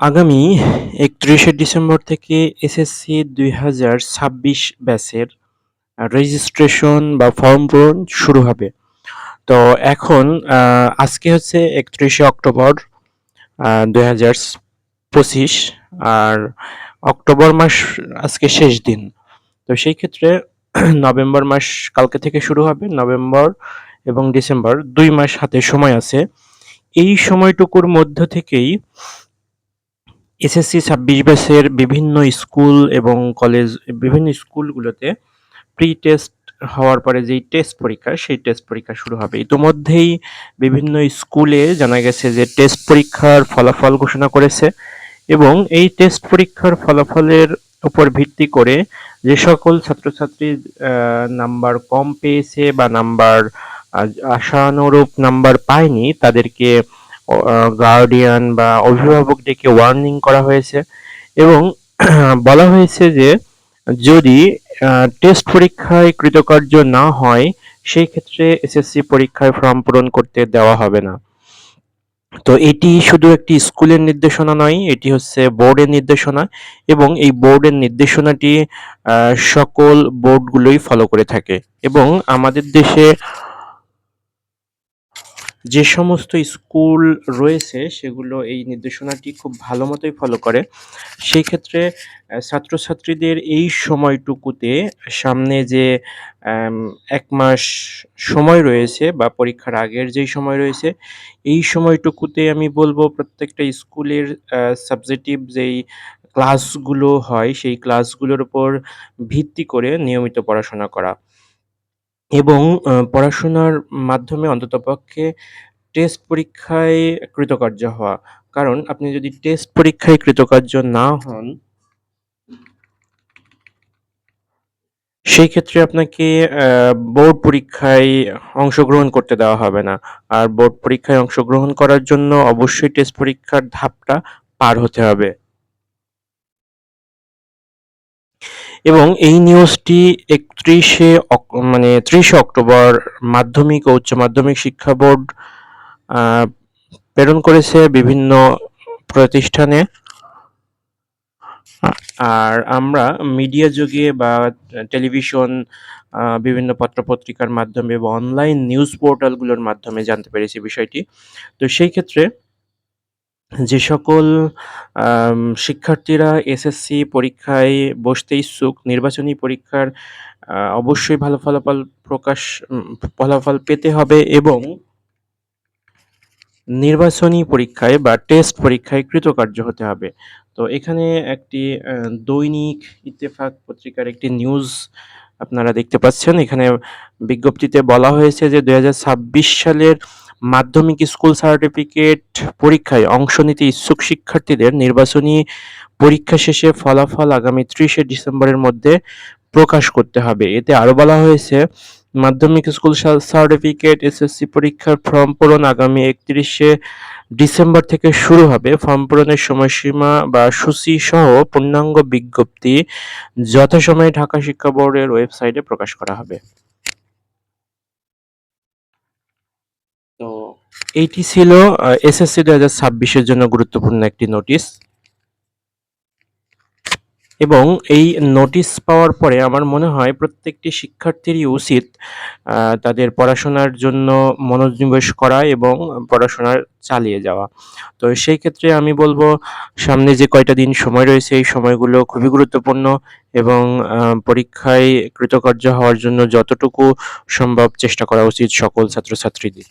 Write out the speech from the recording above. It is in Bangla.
আগামী একত্রিশে ডিসেম্বর থেকে এসএসসি দুই হাজার ছাব্বিশ ব্যাচের রেজিস্ট্রেশন বা ফর্ম পূরণ শুরু হবে। তো এখন আজকে হচ্ছে একত্রিশে অক্টোবর দুই হাজার পঁচিশ আর অক্টোবর মাস আজকে শেষ দিন। তো সেই ক্ষেত্রে নভেম্বর মাস কালকে থেকে শুরু হবে, নভেম্বর এবং ডিসেম্বর দুই মাস হাতে সময় আছে। এই সময়টুকুর মধ্য থেকেই এসএসসি ছাব্বিশ ব্যাচের বিভিন্ন স্কুল এবং কলেজ, বিভিন্ন স্কুলগুলোতে প্রি টেস্ট হওয়ার পরে যেই টেস্ট পরীক্ষা, সেই টেস্ট পরীক্ষা শুরু হবে। ইতোমধ্যেই বিভিন্ন স্কুলে জানা গেছে যে টেস্ট পরীক্ষার ফলাফল ঘোষণা করেছে এবং এই টেস্ট পরীক্ষার ফলাফলের উপর ভিত্তি করে যে সকল ছাত্রছাত্রী নাম্বার কম পেয়েছে বা নাম্বার আশানুরূপ নাম্বার পায়নি, তাদেরকে গার্ডিয়ান বা অভিভাবক ডেকে ওয়ার্নিং করা হয়েছে এবং বলা হয়েছে যে যদি টেস্ট পরীক্ষায় কৃতকার্য না হয়, সেই ক্ষেত্রে এসএসসি পরীক্ষায় ফর্ম পূরণ করতে দেওয়া হবে না। তো এটি শুধু একটি স্কুলের নির্দেশনা নয়, এটি হচ্ছে বোর্ডের নির্দেশনা এবং এই বোর্ডের নির্দেশনাটি সকল বোর্ডগুলোই ফলো করে থাকে এবং আমাদের দেশে যে সমস্ত স্কুল রয়েছে, সেগুলো এই নির্দেশনাটি খুব ভালো মতোই ফলো করে। সেই ক্ষেত্রে ছাত্রছাত্রীদের এই সময়টুকুতে সামনে যে এক মাস সময় রয়েছে বা পরীক্ষার আগের যেই সময় রয়েছে, এই সময়টুকুতে আমি বলব প্রত্যেকটা স্কুলের সাবজেক্টিভ যেই ক্লাসগুলো হয়, সেই ক্লাসগুলোর উপর ভিত্তি করে নিয়মিত পড়াশোনা করা। এবং পড়াশোনার মাধ্যমে অন্ততপক্ষে টেস্ট পরীক্ষায় কৃতকার্য হওয়া। কারণ, আপনি যদি টেস্ট পরীক্ষায় কৃতকার্য না হন, সেই ক্ষেত্রে আপনাকে বোর্ড পরীক্ষায় অংশগ্রহণ করতে দেওয়া হবে না। আর বোর্ড পরীক্ষায় অংশগ্রহণ করার জন্য অবশ্যই টেস্ট পরীক্ষার ধাপটা পার হতে হবে। এবং এই নিউজটি ৩১শে অক মানে ৩০শে অক্টোবর মাধ্যমিক ও উচ্চ মাধ্যমিক শিক্ষা বোর্ড প্রেরণ করেছে বিভিন্ন প্রতিষ্ঠানে। আর আমরা মিডিয়া যুগে বা টেলিভিশন, বিভিন্ন পত্র-পত্রিকার মাধ্যমে বা অনলাইন নিউজ পোর্টালগুলোর মাধ্যমে জানতে পেরেছি বিষয়টি। তো সেই ক্ষেত্রে যে সকল শিক্ষার্থীরা এসএসসি পরীক্ষায় বসতে ইচ্ছুক, নির্বাচনী পরীক্ষার অবশ্যই ভালো ফলাফল প্রকাশ ফলাফল পেতে হবে এবং নির্বাচনী পরীক্ষায় বা টেস্ট পরীক্ষায় কৃতকার্য হতে হবে। তো এখানে একটি দৈনিক ইত্তেফাক পত্রিকার একটি নিউজ আপনারা দেখতে পাচ্ছেন। এখানে বিজ্ঞপ্তিতে বলা হয়েছে যে ২০২৬ সালের মাধ্যমিক স্কুল সার্টিফিকেট পরীক্ষায় অংশ নিতে ইচ্ছুক শিক্ষার্থীদের নির্বাচনী পরীক্ষা শেষে ফলাফল আগামী ৩০শে ডিসেম্বরের মধ্যে প্রকাশ করতে হবে। এতে আরও বলা হয়েছে, মাধ্যমিক স্কুল সার্টিফিকেট এসএসসি পরীক্ষার ফর্ম পূরণ আগামী ৩১শে ডিসেম্বর থেকে শুরু হবে। ফর্ম পূরণের সময়সীমা বা সূচি সহ পূর্ণাঙ্গ বিজ্ঞপ্তি যথাসময়ে ঢাকা শিক্ষা বোর্ডের ওয়েবসাইটে প্রকাশ করা হবে। এইটি ছিল এসএসসি ২০২৬ এর জন্য গুরুত্বপূর্ণ একটি নোটিশ। এবং এই নোটিশ পাওয়ার পরে আমার মনে হয় প্রত্যেকটি শিক্ষার্থীরই উচিত তাদের পড়াশোনার জন্য মনোনিবেশ করা এবং পড়াশোনা চালিয়ে যাওয়া। তো সেই ক্ষেত্রে আমি বলব, সামনে যে কয়টা দিন সময় রয়েছে, এই সময়গুলো খুবই গুরুত্বপূর্ণ এবং পরীক্ষায় কৃতকার্য হওয়ার জন্য যতটুকু সম্ভব চেষ্টা করা উচিত সকল ছাত্রছাত্রীদের।